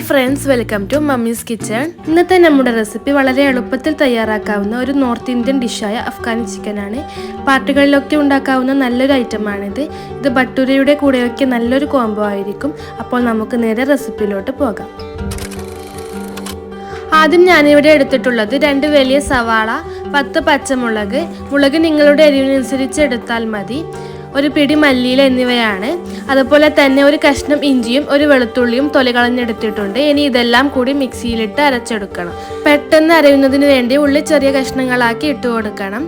Friends welcome to mummy's kitchen ഇന്നത്തെ നമ്മുടെ recipe വളരെ എളുപ്പത്തിൽ തയ്യാറാക്കാവുന്ന ഒരു നോർത്ത് ഇന്ത്യൻ ഡിഷായ അഫ്ഗാനി ചിക്കനാണ് പാർട്ടികളിലൊക്കെ ഉണ്ടാക്കാവുന്ന നല്ലൊരു ഐറ്റമാണിത് ഇത് ബട്ടൂരയുടെ കൂടെയൊക്കെ നല്ലൊരു കോംബോ ആയിരിക്കും. അപ്പോൾ നമുക്ക് നേരെ റെസിപ്പിയിലോട്ട് പോകാം. ആദ്യം ഞാനിവിടെ എടുത്തിട്ടുള്ളത് രണ്ട് വലിയ സവാള പത്ത് പച്ചമുളക്. മുളക് നിങ്ങളുടെ എരിവിനനുസരിച്ച് എടുത്താൽ മതി. ഒരു പിടി മല്ലിയില എന്നിവയാണ്. അതുപോലെ തന്നെ ഒരു കഷ്ണം ഇഞ്ചിയും ഒരു വെളുത്തുള്ളിയും തൊലി കളഞ്ഞെടുത്തിട്ടുണ്ട് ഇനി ഇതെല്ലാം കൂടി മിക്സിയിലിട്ട് അരച്ചെടുക്കണം. പെട്ടെന്ന് അരയുന്നതിന് വേണ്ടി ഉള്ളി ചെറിയ കഷ്ണങ്ങളാക്കി ഇട്ട് കൊടുക്കണം.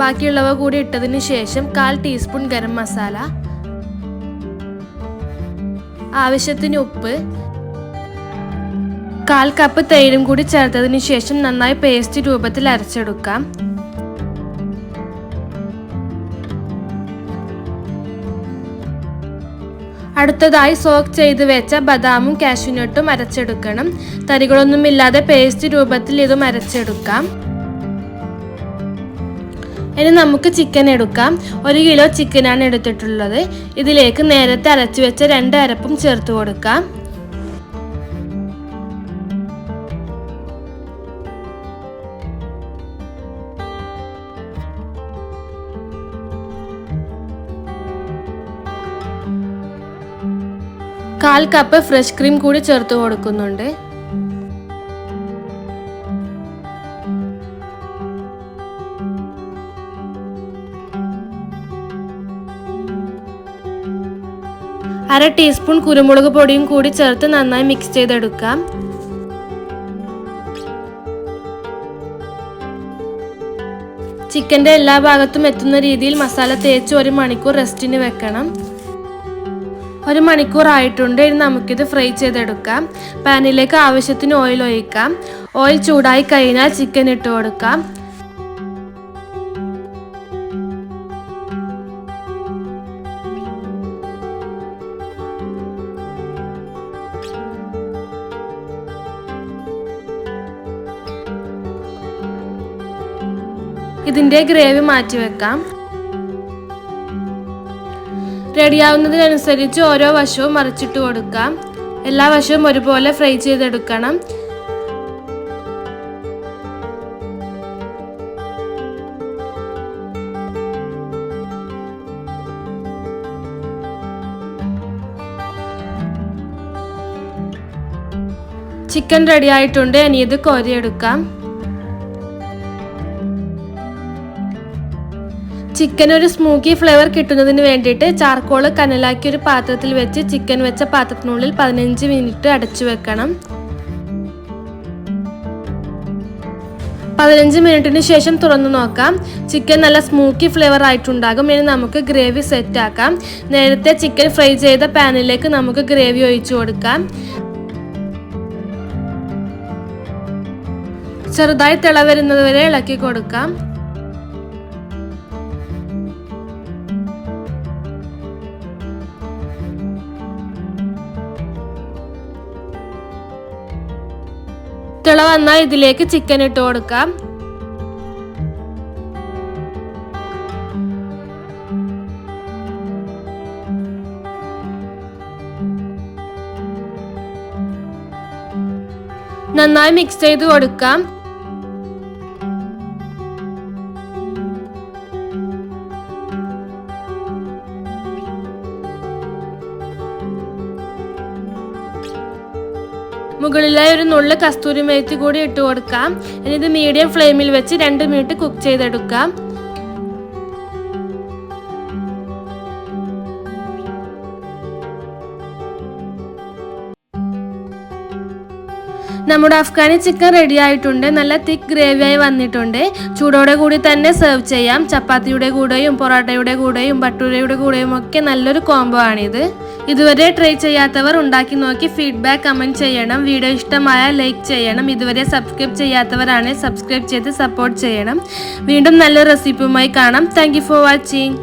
ബാക്കിയുള്ളവ കൂടി ഇട്ടതിന് ശേഷം കാൽ ടീസ്പൂൺ ഗരം മസാല. ആവശ്യത്തിന് ഉപ്പ് കാൽ കപ്പ് തൈരും കൂടി ചേർത്തതിന് ശേഷം നന്നായി പേസ്റ്റ് രൂപത്തിൽ അരച്ചെടുക്കാം. അടുത്തതായി സോക്ക് ചെയ്ത് വെച്ച ബദാമും കാഷ്യൂനട്ടും അരച്ചെടുക്കണം. തരികളൊന്നുമില്ലാതെ പേസ്റ്റ് രൂപത്തിൽ ഇതും അരച്ചെടുക്കാം. ഇനി നമുക്ക് ചിക്കൻ എടുക്കാം. ഒരു കിലോ ചിക്കനാണ് എടുത്തിട്ടുള്ളത്. ഇതിലേക്ക് നേരത്തെ അരച്ചു വെച്ച രണ്ട് അരപ്പും ചേർത്ത് കൊടുക്കാം. കാൽ കപ്പ് ഫ്രഷ് ക്രീം കൂടി ചേർത്ത് കൊടുക്കുന്നുണ്ട്. അര ടീസ്പൂൺ കുരുമുളക് പൊടിയും കൂടി ചേർത്ത് നന്നായി മിക്സ് ചെയ്തെടുക്കാം. ചിക്കന്റെ എല്ലാ ഭാഗത്തും എത്തുന്ന രീതിയിൽ മസാല തേച്ച് ഒരു മണിക്കൂർ റെസ്റ്റിന് വെക്കണം. ഒരു മണിക്കൂർ ആയിട്ടുണ്ട്. ഇനി നമുക്കിത് ഫ്രൈ ചെയ്തെടുക്കാം. പാനിലേക്ക് ആവശ്യത്തിന് ഓയിൽ ഒഴിക്കാം. ഓയിൽ ചൂടായി കഴിഞ്ഞാൽ ചിക്കൻ ഇട്ട് കൊടുക്കാം. ഇതിന്റെ ഗ്രേവി മാറ്റി വെക്കാം. റെഡിയാവുന്നതിനനുസരിച്ച് ഓരോ വശവും മറിച്ചിട്ട് കൊടുക്കാം. എല്ലാ വശവും ഒരുപോലെ ഫ്രൈ ചെയ്തെടുക്കണം. ചിക്കൻ റെഡി ആയിട്ടുണ്ട് ഇനി ഇത് കോരിയെടുക്കാം. ചിക്കൻ ഒരു സ്മൂക്കി ഫ്ലേവർ കിട്ടുന്നതിന് വേണ്ടിയിട്ട് ചാർക്കോൾ കനലാക്കി ഒരു പാത്രത്തിൽ വെച്ച് ചിക്കൻ വെച്ച പാത്രത്തിനുള്ളിൽ പതിനഞ്ച് മിനിറ്റ് അടച്ചു വെക്കണം. പതിനഞ്ച് മിനിറ്റിന് ശേഷം തുറന്നു നോക്കാം. ചിക്കൻ നല്ല സ്മൂക്കി ഫ്ലേവർ ആയിട്ടുണ്ടാകും. ഇനി നമുക്ക് ഗ്രേവി സെറ്റ് ആക്കാം. നേരത്തെ ചിക്കൻ ഫ്രൈ ചെയ്ത പാനിലേക്ക് നമുക്ക് ഗ്രേവി ഒഴിച്ചു കൊടുക്കാം. ചെറുതായി തിള വരുന്നത് വരെ ഇളക്കി കൊടുക്കാം. തിള വന്നാൽ ഇതിലേക്ക് ചിക്കൻ ഇട്ട് കൊടുക്കാം. നന്നായി മിക്സ് ചെയ്ത് കൊടുക്കാം. മുകളിലായി ഒരു നുള്ളു കസ്തൂരി മേത്തി കൂടി ഇട്ട് കൊടുക്കാം. ഇനി ഇത് മീഡിയം ഫ്ലെയിമിൽ വെച്ച് രണ്ട് മിനിറ്റ് കുക്ക് ചെയ്തെടുക്കാം. നമ്മുടെ അഫ്ഗാനി ചിക്കൻ റെഡി ആയിട്ടുണ്ട്. നല്ല തിക്ക് ഗ്രേവിയായി വന്നിട്ടുണ്ട്. ചൂടോടെ കൂടി തന്നെ സെർവ് ചെയ്യാം. ചപ്പാത്തിയുടെ കൂടെയും പൊറോട്ടയുടെ കൂടെയും ബട്ടൂരയുടെ കൂടെയും ഒക്കെ നല്ലൊരു കോംബോ ആണിത്. ഇതുവരെ ട്രൈ ചെയ്യാത്തവർ ഉണ്ടാക്കി നോക്കി ഫീഡ്ബാക്ക് കമന്റ് ചെയ്യണം. വീഡിയോ ഇഷ്ടമായ ലൈക്ക് ചെയ്യണം. ഇതുവരെ സബ്സ്ക്രൈബ് ചെയ്യാത്തവരാണെങ്കിൽ സബ്സ്ക്രൈബ് ചെയ്ത് സപ്പോർട്ട് ചെയ്യണം. വീണ്ടും നല്ല റെസിപ്പിയുമായി കാണാം. Thank for watching